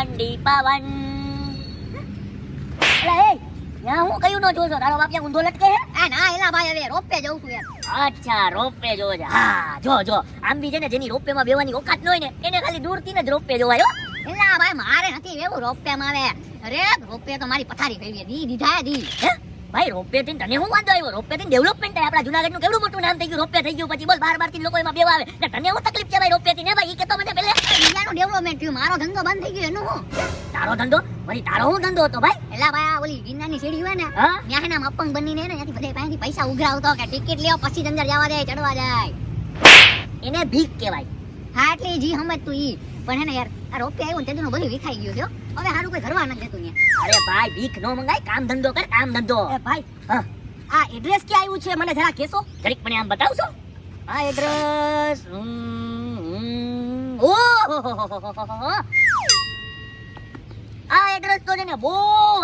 ઠંડી પવન. એ યા હું કયું નો જોશો? તારો બાપ ઊંધો લટકે હે આ ના એલા ભાઈ હવે રોપે જઉં છું યાર અચ્છા રોપે જો હા જો જો. આમ બી છે ને જેની રોપે માં બેવાની ઓકાત ન હોય ને એને ખાલી દૂરથી જ રોપે જોવાય એલા ભાઈ મારે નથી એવું રોપે માં આવે અરે રોપે તો મારી પથારી ફેરવી દી દીધા દી. હે? ભાઈ રોપવે થી તને હું વાંધો આવ્યો? રોપવે થી ડેવલપમેન્ટ થાય. આપણા જુનાગઢનું કેવડું મોટું નામ થઈ ગયું રોપવે થઈ ગયું. પછી બોલ બાર બારથી લોકો એમાં બેવા આવે. ને તને હું તકલીફ છે ભાઈ રોપવે થી. ને ભાઈ ઈ કે તો મને પેલે બીજાનું ડેવલપમેન્ટ થયું મારો ધંધો બંધ થઈ ગયો એનું હું? તારો ધંધો? વળી તારો હું ધંધો હતો ભાઈ? એલા ભાઈ આ ઓલી ગિરનારની સીડી હોય ને ત્યાં એના અપંગ બનીને ને ત્યાંથી બધે પાસેથી પૈસા ઉઘરાવતો કે ટિકિટ લેવા પછી અંદર જવા દે ચડવા જાય. એને ભીખ કહેવાય. હા એટલે જી સમજ તું ઈ. પણ હે ને યાર આ રોપે આવ્યો ને તેનો બધું વિખાઈ ગયું છે. હવે હારું કોઈ ઘરવા નથી દેતું અરે ભાઈ ભીખ નો મંગાય કામ ધંધો કર કામ ધંધો. ભાઈ હા. આ એડ્રેસ ક્યાં આવ્યું છે? મને જરા કહેશો? જરીક મને આમ બતાવશો? આ એડ્રેસ ઓહો આ એડ્રેસ તો છે ને? બહુ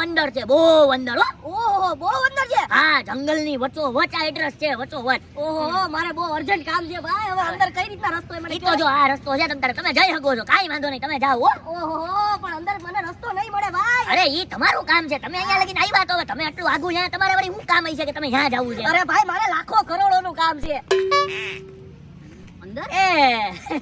અંદર છે બહુ અંદર હો. ઓહો બહુ અંદર છે? હા જંગલની વચ્ચો વચ આ એડ્રેસ છે વચ્ચો વચ. ઓહો મારે બહુ અર્જન્ટ કામ છે ભાઈ. હવે અંદર કઈ રીતના રસ્તો એ મને તો જો આ રસ્તો છે તમ તમે જઈ શકો છો. કાઈ વાંધો નહીં તમે જાઓ ઓહો પણ અંદર મને રસ્તો નહીં મળે ભાઈ. અરે ઈ તમારું કામ છે. તમે અહીંયા લગીને આવ્યા તો હવે તમે આટલું આગુ ત્યાં તમારે વળી શું કામ હશે કે તમે જ્યાં જવું છે? અરે ભાઈ મારે લાખો કરોડોનું કામ છે. અંદર? એ.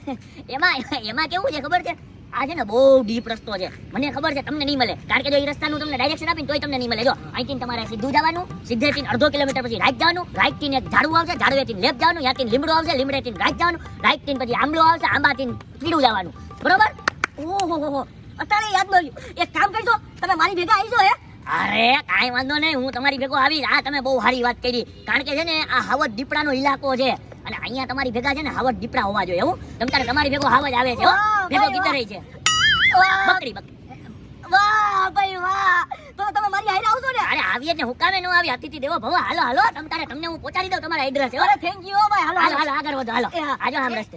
એમાં એમાં કેવું છે ખબર છે? આ છે ને બહુ ડીપ રસ્તો છે. મને ખબર છે, તમને નહીં મળે. કારણ કે જો એ રસ્તાનું તમને ડાયરેક્શન આપીને તોય તમને નહીં મળે. જો, અહીંથી તમારે સીધું જવાનું સીધેથી અડધો કિલોમીટર પછી રાઈટ જવાનું રાઈટથી એક ઝાડવું આવશે ઝાડવેથી લેફ્ટ જવાનું યાથી લીમડો આવશે લીમડેથી રાઈટ જવાનું રાઈટથી પછી આંબલો આવશે, આંબાથી પીડું જવાનું. બરોબર? ઓહો, હો હો. અત્યારે યાદ ન એક કામ કરજો, તમે મારી ભેગા આવીજો હે? અરે, કાંઈ વાંધો નહીં, હું તમારી ભેગો આવીશ. આ તમે બહુ સારી વાત કરી. કારણ કે છે ને, આ હાવજ દીપડાનો ઇલાકો છે. અને અહીંયા તમારી ભેગા છે ને, હાવજ દીપડા હોવા જોઈએ એવું તમ તમારી ભેગો હાવજ આવે છે, હો. ભેગો કીધર છે. બકરી બકરી. વાહ ભાઈ વાહ. તો તમે મારી હારે આવશો ને? અરે આવીએ ને હુકામે નો આવી. અતિથિ દેવો ભવ. હાલો હાલો. તમ તારે તમને હું પહોંચાડી દઉં તમારા એડ્રેસ અરે થેન્ક યુ ભાઈ. હાલો હાલો હાલો. આગળ વધો હાલો. આજો આમ રસ્તે.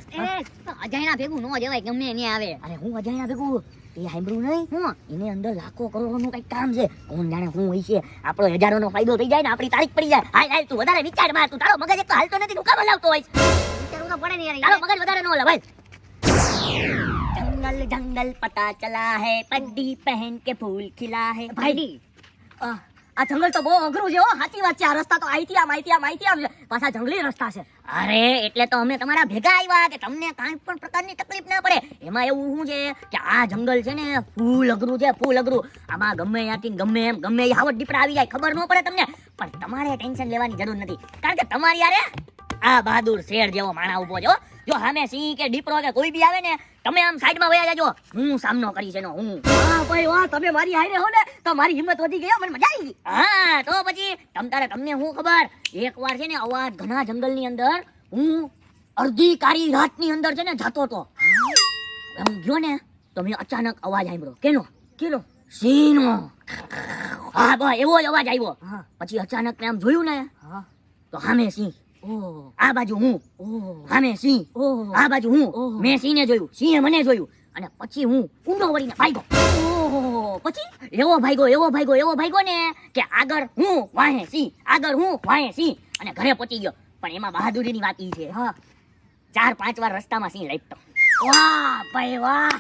અજાયણા ભેગું ન જવાય ગમે એને આવે. અરે હું અજાણ્યા ભેગું? એ સાંભળ્યું નહીં? હું? એને અંદર લાખો કરોડોનું કંઈક કામ છે. કોણ જાણે હું હોય છે. આપણો હજારોનો ફાયદો થઈ જાય ને આપણી તારીખ પડી જાય. હાલ હાલ તું વધારે વિચાર માર. તું તારો મગજ એક તો હાલતો નથી તું કામ લાવતો હોય. ને તારો મગજ વધારે નો जंगल जंगल पता चला है पगड़ी पहन के फूल खिला है। ભાઈ આ જંગલ તો બહુ અઘરું છે હો સાચી વાત છે, આ રસ્તા તો આઈથી આમ આઈથી આમ આઈથી આમ છે. પાછા જંગલી રસ્તા છે. અરે, એટલે તો અમે તમારા ભેગા આવ્યા કે તમને કાંઈ પણ પ્રકારની તકલીફ ના પડે. એમાં એવું શું છે કે આ જંગલ છે ને ફૂલ અઘરું છે, ફૂલ અઘરું. આમાં ગમે ત્યાંથી, ગમે એમ, ગમે એ હાવટ દીપડા આવી જાય, ખબર ન પડે તમને. પણ તમારે ટેન્શન લેવાની જરૂર નથી. કારણ કે તમારી યારે આ બહાદુર શેર જેવો માણા ઊભો છે જો સામે સિંહ કે દીપડો કે કોઈ બી આવે ને તમે આમ સાઈડમાં વયા જાજો. હું સામનો કરીશ એનો હું. વાહ ભાઈ વાહ તમે મારી હારે હો ને તો મારી હિંમત વધી ગઈ મને મજા આવી હા તો પછી તમ તારે તમને શું ખબર એક વાર છે ને અવાજ ઘણા જંગલની અંદર હું અડધી કાળી રાતની અંદર છે ને જતો તો હું ગયો ને તો મેં અચાનક અવાજ સાંભળ્યો કેનો? કેનો? સિંહનો. હા બસ એવો જ અવાજ આવ્યો હા. પછી અચાનક મેં આમ જોયું ને હા. તો સામે સિંહ. આ બાજુ હું. સામે સિંહ. આ બાજુ હું. મેં સિંહને જોયું. સિંહે મને જોયું. અને પછી હું ઊંડો વળીને ભાગ્યો. પછી? એવો ભાગ્યો એવો ભાગ્યો એવો ભાગ્યો ને કે આગળ હું વાહે સિંહ. આગળ હું વાહે સિંહ. અને ઘરે પહોંચી ગયો. પણ એમાં બહાદુરીની વાત ઈ છે. હા. ચાર પાંચ વાર રસ્તામાં સિંહ લટતો વાહ ભાઈ વાહ.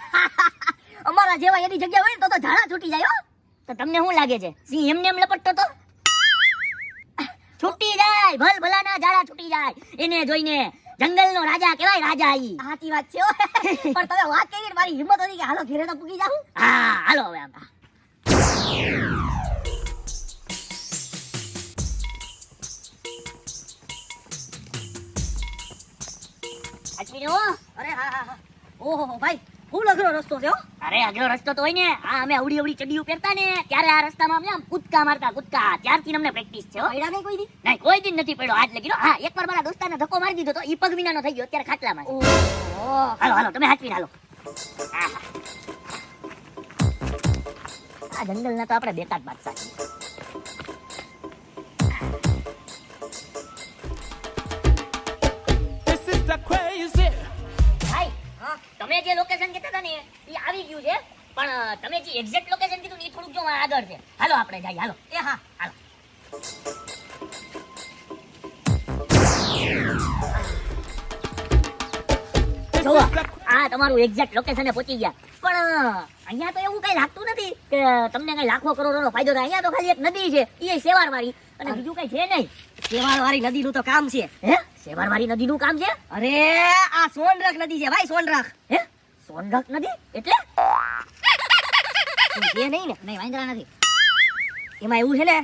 અમારા જેવા એની જગ્યા હોય ને તો તો ઝાડા છૂટી જાય હો. તો તમને શું લાગે છે? સિંહ એમને એમ લપટતો તો? છૂટી જાય ભલ ભલાના ઝાડા છૂટી જાય. એને જોઈને જંગલનો રાજા કેવાય રાજા ઈ સાચી વાત છે પણ તમે વાત કરી મારી હિંમત હતી કે હાલો ઘેરે તો પૂકી જાઉં. હા હાલો હવે આમ. અરે હા હા હા. ઓહો ભાઈ. ફૂલ અઘરો રસ્તો છે અરે અઘરો રસ્તો તો હોય ને. આ અમે અવડી અવડી ચડીઓ પહેરતા ને ત્યારે આ રસ્તામાં અમને આમ કૂદકા મારતા કૂદકા. ત્યારથી અમને પ્રેક્ટિસ છે પડ્યા નહીં કોઈ દી? નહીં કોઈ દિન નથી પડ્યો આજ લગી હા. એકવાર મારા દોસ્તાને ધક્કો મારી દીધો તો ઈ પગ વિનાનો થઈ ગયો અત્યારે ખાટલામાં હાલો હાલો તમે હાચવીને હાલો. આ જંગલના તો આપણે બેકાર બાદશાહ. છીએ તમે જે લોકેશન કહેતા હતા ને, એ આવી ગયું છે. પણ તમે જે એક્ઝેક્ટ લોકેશન કીધું એ થોડુંક જો આગળ છે. હાલો આપણે જઈએ, હાલો. એ, હા, હાલો. આ તમારું એક્ઝેક્ટ લોકેશને પહોંચી ગયા. પણ અહીંયા તો એવું કઈ લાગતું નથી કે તમને કઈ લાખો કરોડોનો ફાયદો થાય. અહીંયા તો ખાલી એક નદી છે એ સેવાર વાળી અને બીજું કઈ છે નહીં. સેવાળ વાળી નદીનું તો કામ છે, હે? સેવાર વાળી નદીનું કામ છે? અરે આ સોનરખ નદી છે ભાઈ સોનરખ. હે? સોનરખ નદી? એટલે? એ નહીં ને નહીં વાંદરા નથી. એમાં એવું છે ને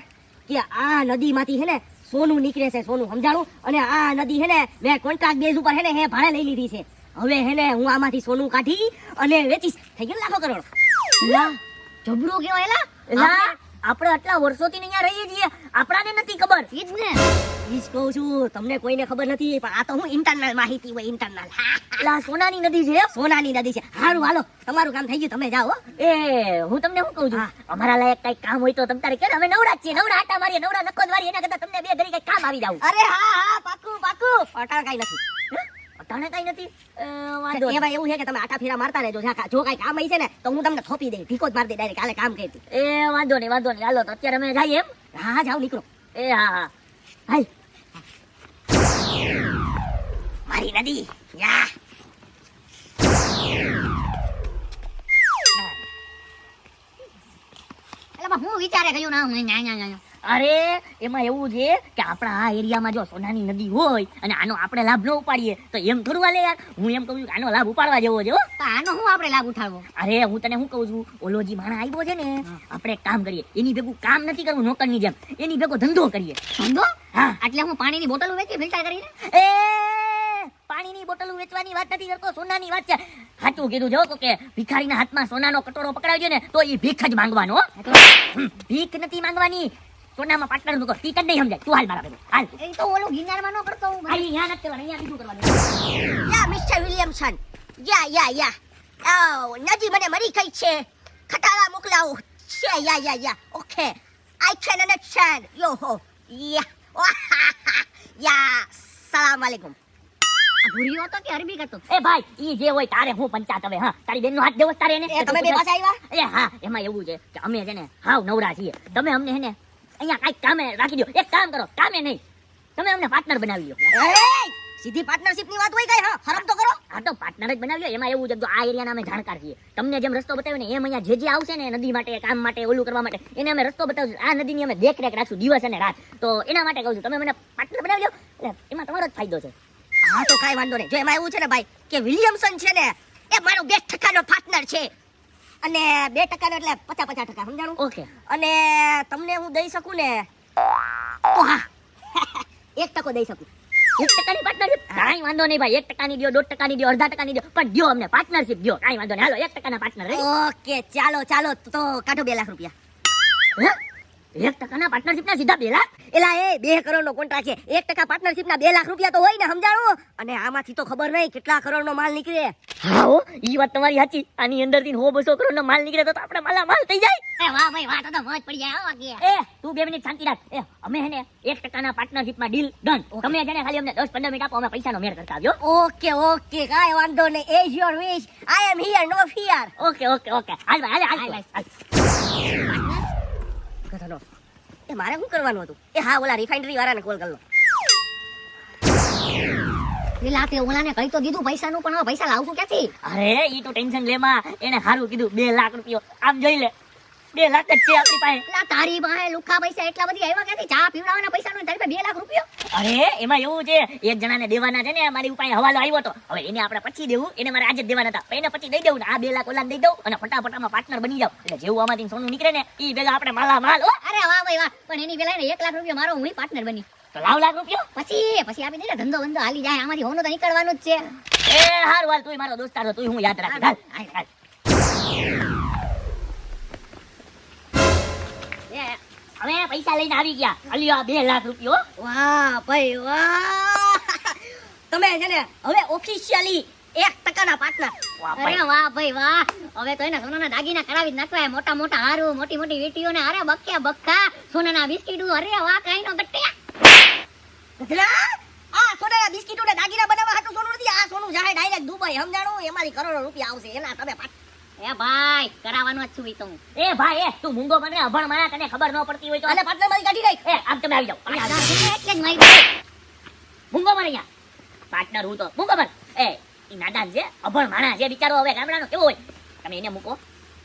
કે આ નદીમાંથી છે ને સોનું નીકળે છે સોનું સમજાણું? અને આ નદી છે ને મેં કોન્ટ્રાક્ટ બેઝ ઉપર છે ને હે ભાડે લઈ લીધી છે. હવે છે ને હું આમાંથી સોનું કાઢી અને વેચીશ. થઈ ગયું લાખો કરોડ? લા જબરો કેવાય લા. આપણે આટલા વર્ષોથી ને અહીંયા રહીએ છીએ. આપણાને નથી ખબર. ઈ જ ને. ઈ જ કહું છું તમને કોઈને ખબર નથી પણ આ તો હું ઇન્ટરનલ માહિતી હોય ઇન્ટરનલ લા સોનાની નદી છે સોનાની નદી છે. હારું હાલો તમારું કામ થઈ ગયું તમે જાઓ એ હું તમને શું કહું છું? અમારા લાયક કઈ કામ હોય તો તમ તારે કે અમે નવરા છીએ નવરા આટા મારીએ નવરા નખો મારીએ એના કરતા તમને બે ઘડી કઈ કામ આવી જાવ અરે હા હા પાકું પાકું. અટાણ કઈ નથી. અટાણે કઈ નથી? વાંધો. એમાં એવું છે કે તમે આટા ફેરા મારતા રહેજો જો કઈ કામ હશે ને તો હું તમને થોપી દઈ ઢીકો જ મારી દઈ ડાયરેક્ટ કાલે કામ કરતી. એ વાંધો નહીં વાંધો નહીં. હાલો તો અત્યારે અમે જઈએ એમ? હા હા જાઓ નીકળો. એ હા હા. હાલ. મારી નદી. યા એટલે હું વિચારે ગયું ના હું ન્યા ન્યા ન્યા. અરે એમાં એવું છે કે આપણા આ એરિયામાં જો સોનાની નદી હોય અને આનો આપણે લાભ ન ઉપાડીએ તો એમ થોડું હાલે યાર. હું એમ કહું આનો લાભ ઉપાડવા જેવો છે તો આનો હું આપણે લાભ ઉઠાડવો? અરે હું તને શું કહું છું? ઓલો જે માણા આવ્યો છે ને આપણે કામ કરીએ. એની ભેગું કામ નથી કરવું નોકરની જેમ. એની ભેગો ધંધો કરીએ. ધંધો? હા. એટલે હું પાણીની બોટલ વેચી ફિલ્ટર કરીને? એ પાણીની બોટલ વેચવાની વાત નથી કરતો સોનાની વાત છે. સાચું કીધું જો તો કે ભિખારીના હાથમાં સોનાનો કટોરો પકડાવજો ને તો એ ભીખ જ માંગવાનો ભીખ નથી માંગવાની. સોનામાં પાર્ટનરનું ટીક જ નહીં સમજાય. તું હાલ મારા ભેગો હાલ. એ તો ઓલું ગિરનારમાં ન કરતો હું. અહીંયા નથી કરવાનું અહીંયા બીજું કરવાનું. યા મિસ્ટર વિલિયમસન. યા યા યા. ઓ નદી મને મરી ગઈ છે. ખટારા મોકલાવો. છે yeah yeah yeah. Okay. I can understand યો હો યા. યા સલામ અલેકુમ આ ભૂરીયો હતો કે અરબી કરતો? એ ભાઈ ઈ જે હોય તારે હું પંચાત હવે હા. તારી બેનનો હાથ દેવો તારે એને? તમે બે પાસે આવ્યા? એ હા એમાં એવું છે કે અમે છે ને હાવ નવરા છીએ. તમે અમને હે ને અહીંયા કાંઈક કામે રાખી દો એક કામ કરો કામે નહીં. તમે અમને પાર્ટનર બનાવી લો સીધી પાર્ટનરશિપની વાત હોય કઈ હા? હરમ તો કરો. હા તો પાર્ટનર જ બનાવી લો એમાં એવું છે જો આ એરિયાના અમે જાણકાર છીએ. તમને જેમ રસ્તો બતાવ્યો ને એમ અહીંયા જે જે આવશે ને નદી માટે કામ માટે ઓલું કરવા માટે એને અમે રસ્તો બતાવશું. આ નદીની અમે દેખરેખ રાખશું દિવસ અને રાત. તો એના માટે કહું છું તમે મને પાર્ટનર બનાવી લો એમાં તમારો જ ફાયદો છે. હા તો કાંઈ વાંધો નહીં. જો એમાં એવું છે ને ભાઈ કે વિલિયમસન છે ને એ મારો બે ટકાનો પાર્ટનર છે. અને બે ટકાનો એટલે પચાસ પચાસ ટકા સમજાણું? ઓકે. અને તમને હું દઈ શકું ને? તો હા એક ટકો દઈ શકું. એક ટકાની પાર્ટનરશિપ કાંઈ વાંધો નહીં ભાઈ એક ટકાની દો દોઢ ટકાની દો અડધા ટકાની દો પણ દો અમને પાર્ટનરશિપ દો કાંઈ વાંધો નહીં. હાલો એક ટકાના પાર્ટનર ઓકે ચાલો ચાલો તો કાઢો બે લાખ રૂપિયા. એક ટકાના પાર્ટનરશિપ ના સીધા બે લાખ? એલા એ બે કરોડ નો કોન્ટ્રાક્ટ છે. એક ટકા પાર્ટનરશિપ ના બે લાખ રૂપિયા તો હોય ને સમજાણું? અને આમાંથી તો ખબર નહીં કેટલા કરોડ નો માલ નીકળે. હા હો ઈ વાત તમારી સાચી. આની અંદરથી હો બસો કરોડ નો માલ નીકળે તો આપણે માલા માલ થઈ જાય. એ વાહ ભાઈ વાહ તો મોજ પડી જાય વાગી. એ તું બે મિનિટ શાંતિ રાખ. એ અમે હે ને એક ટકાના પાર્ટનરશિપમાં ડીલ ડન તમે છે ખાલી અમને દસ પંદર મિનિટ આપો અમે પૈસાનો મેળ કરતા આવ્યો. ઓકે ઓકે કાંઈ વાંધો નહીં. As your wish I am here no fear okay okay okay. હાલ ભાઈ હાલ હાલ. હાલ. કથાનો એ મારે શું કરવાનું હતું? એ હા ઓલા રિફાઇનરી વાળાને કોલ કરલો. પેલા તે ઓલાને કહી તો દીધું પૈસાનું પણ હવે પૈસા લાવશું ક્યાંથી? અરે ઈ તો ટેન્શન લેમાં એને સારું કીધું બે લાખ રૂપિયો. આમ જોઈ લે. બે લાખ જ છે આપણી પાસે. પેલા તારી પાસે લુખા પૈસા એટલા બધી આવ્યા ક્યાંથી? ચા પીવડાવવાના પૈસા નું તારી પાસે બે લાખ રૂપિયા? અરે એમાં એવું છે એક જણાને દેવાના છે ને મારી પાસે હવાલો આવ્યો હતો. હવે એને આપણે પછી દેવું એને મારે આજે દેવાના હતા. એને પછી દઈ દઉં ને આ બે લાખ ઓલાને દઈ દઉં અને ફટાફટામાં પાર્ટનર બની જાવ એટલે જેવું આમાંથી સોનું નીકળે ને એ ભેગા આપણે માલા માલ અરે વાહ ભાઈ વાહ. પણ એની પેલા એક લાખ રૂપિયા મારો હું પાર્ટનર બની. તો લાવ લાખ રૂપિયા. પછી પછી આપી દે ધંધો બંધો હાલી જાય આમાંથી હોનું તો નીકળવાનું જ છે. એ હાર હાલ તું મારો દોસ્તાર તું હું યાદ રાખીશ. હાલ હાલ. હવે પૈસા લઈને આવી ગયા. અલ્યો આ બે લાખ રૂપિયો વાહ ભાઈ વાહ. તમે છે ને હવે ઓફિશિયલી એક ટકાના પાર્ટનર અરે વાહ ભાઈ વાહ. હવે તો એના સોનાના દાગીના કરાવી નાખવા મોટા મોટા હારું મોટી મોટી વીટીઓ ને અરે બક્કે બક્કા સોનાના બિસ્કીટ અરે વાહ કઈ નો ગટ્યા આ સોનાના બિસ્કીટ ને દાગીના બનાવવા હાટું સોનું નથી આ સોનું જાય ડાયરેક્ટ દુબઈ સમજાણું? એમાંથી કરોડો રૂપિયા આવશે. એના તમે પાટ- એ ભાઈ કરાવવાનો જ છું ઈ તો હું. એ ભાઈ એ તું મૂંગો મને અભણ મારા તને ખબર ન પડતી હોય તો. અને પાર્ટનર મારી કાઢી નાખ. એ આમ તમે આવી અને. દાગીના એટલે જ મારી દે. મૂંગો મને અહીંયા. પાર્ટનર હું તો. મૂંગો મને એ ઈ નાદાન છે અભણ માણા છે બિચારો હવે ગામડાનો કેવો હોય? તમે એને મૂકો.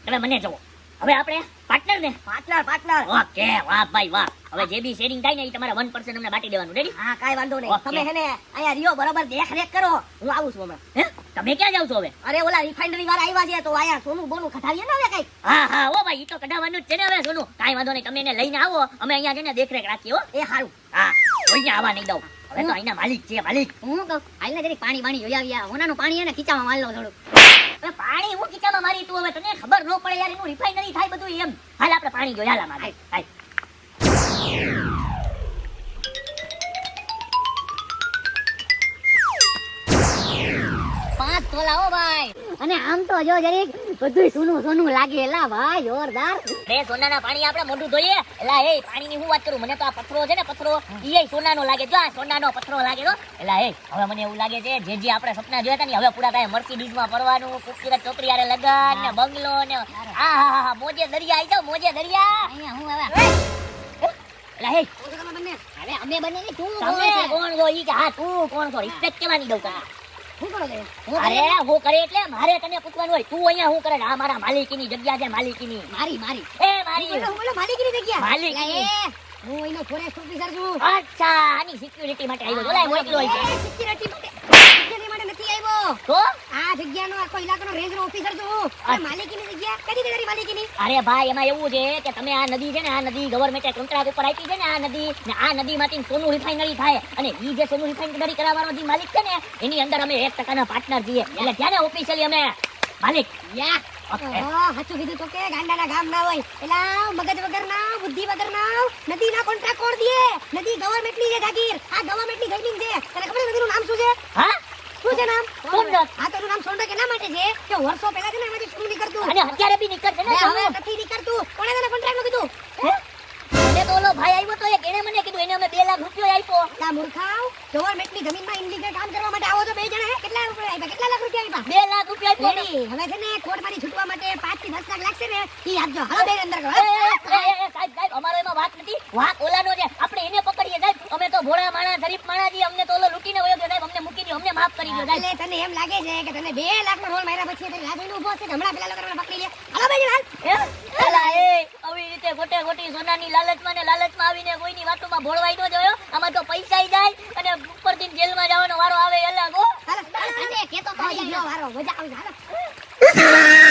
તમે મને જુઓ. હવે આપણે પાર્ટનર ને પાર્ટનર પાર્ટનર. ઓકે વાહ ભાઈ વાહ. હવે જે બી શેરિંગ થાય ને એ તમારે વન પર્સન્ટ અમને બાટી દેવાનું. રેડી હા કાંઈ વાંધો નહીં. તમે હે ને અહીંયા રહ્યો બરાબર દેખરેખ કરો. હું આવું છું હમણાં. હે? તમે ક્યાં જાવ છો હવે? અરે ઓલા રિફાઇનરી વાળા આવ્યા છે તો આયા સોનું બોનું ખટાવીએ ને હવે કઈ હા હા ઓ ભાઈ ઈ તો કઢાવવાનું જ છે ને હવે સોનું. કાંઈ વાંધો નહીં તમે એને લઈને આવો. અમે અહીંયા જઈને દેખરેખ રાખીએ હો. એ સારું. હા કોઈને આવવા નહીં દઉં. હવે તો અહીંના માલિક છે માલિક. હું કહું? આઈને જરી પાણી પાણી જોઈ આવ્યા ઓનાનું પાણી એને ખીચામાં માલ લો થોડું હવે પાણી હું ખીચામાં મારી તું હવે તને ખબર ન પડે યાર એનું રિફાઇનરી થાય બધું એમ. હાલ આપણે પાણી હાલ આમાં. હાલ, હાલ. પાંચ તોલા ઓ ભાઈ. અને આમ તો જો જરીક બધું સોનું સોનું લાગે. એલા ભાઈ જોરદાર. રે સોનાના પાણી આપણે મોઢું ધોઈએ. એલા એ પાણીની હું વાત કરું? મને તો આ પથરો છે ને પથરો ઈ સોનાનો લાગે. જો આ સોનાનો પથરો લાગે તો એલા એ હવે મને એવું લાગે છે જે જે આપણે સપના જોયા હતા ને હવે પૂરા થાય. મર્સિડીઝમાં ફરવાનું ખૂબસૂરત છોકરી આરે લગન ને બંગલો ને આ હા હા મોજે દરિયા આવી જાવ મોજે દરિયા. અહીંયા હું હવે હે. હું હવે અમે બંને? નહીં તું તમે કોણ છો? ઈ કે હા તું કોણ છો? રિસ્પેક્ટ કેવાની દઉં તને. શું કરો છો? અરે હું કરે એટલે મારે તને પૂછવાનું હોય. તું અહીંયા હું કરે આ મારા માલિકીની જગ્યા છે માલિકીની. મારી મારી. એ મારી. બોલો બોલો માલિકીની જગ્યા? માલિકીની. હું એનો ફોરેસ્ટ ઓફિસર છું. અચ્છા આની સિક્યુરિટી માટે આવ્યો છો? લા મોકલો છે સિક્યુરિટી માટે સિક્યુરિટી માટે નથી આવ્યો તો આ જગ્યાનો આખો ઇલાકાનો રેન્જનો ઓફિસર છું હું. માલિકીની જગ્યા? કદી તારી માલિકીની? અરે ભાઈ એમાં એવું છે કે તમે આ નદી છે ને આ નદી ગવર્મેન્ટે કોન્ટ્રાક્ટ ઉપર આપી છે ને આ નદી ને આ નદીમાંથી સોનું રિફાઇનરી થાય. અને ઈ જે સોનું રિફાઇનરી કરાવવાનો જે માલિક છે ને એની અંદર અમે 1% ના પાર્ટનર છીએ. એટલે ત્યારે ઓફિશિયલી અમે માલિક. યા. કીધું તો કે ગાંડાના ગામ ના હોય. એલા મગજ વગરના બુદ્ધિ વગરના નદીના કોન્ટ્રાક્ટ કોણ દે? નદી ગવર્મેન્ટની છે જાગીર. આ જમીન છે. તને ખબર નામ શું છે? હા? શું છે નામ? સોનરસ. હા તો નામ સોનરસ એના માટે છે? કે વર્ષો પહેલા છે ને એમાંથી સોનું નીકળતું? અને અત્યારે બી નીકળશે ને હવે હવે નથી નીકળતું. કોણે તને કોન્ટ્રાક્ટ કીધું? મને તો ઓલો ભાઈ આવ્યો તો એક એણે મને કીધું એને અમે બે લાખ રૂપિયો આપ્યો. લા મૂર્ખાવ ગવર્મેન્ટની જમીનમાં ઇનલીગલ કામ કરવા માટે આવો તો બે જણા કેટલા રૂપિયા આપ્યા? કેટલા લાખ રૂપિયા આપ્યા? લાખ રૂપિયા આપ્યો હવે છે ને કોર્ટમાંથી છૂટવા માટે પાંચથી દસ લાખ લાગશે ને ઈ આપજો. હાલો બે અંદર કરો એ, એ, એ, એ, એ, સાહેબ સાહેબ અમારો એમાં વાત નથી. વાંક ઓલાનો છે. આપણે એને પકડીએ સાહેબ. અમે તો ભોળા માણસ શરીફ માણસ માફ કરી દો એટલે તને એમ લાગે છે કે તને બે લાખ નો રોલ માર્યા પછી તને લાગણી ઊભો છે હમણાં પેલા લોકો પકડી લે. હાલો ભાઈ હાલ. એલા એ આવી રીતે ગોટે ગોટી સોનાની લાલચમાં ને લાલચમાં આવીને કોઈની વાતોમાં ભોળવાઈ ન જોયો આમાં તો પૈસા જાય અને ઉપર દિન જેલમાં જવાનો વારો આવે એલા ગો તને કેતો તો વારો મજા આવશે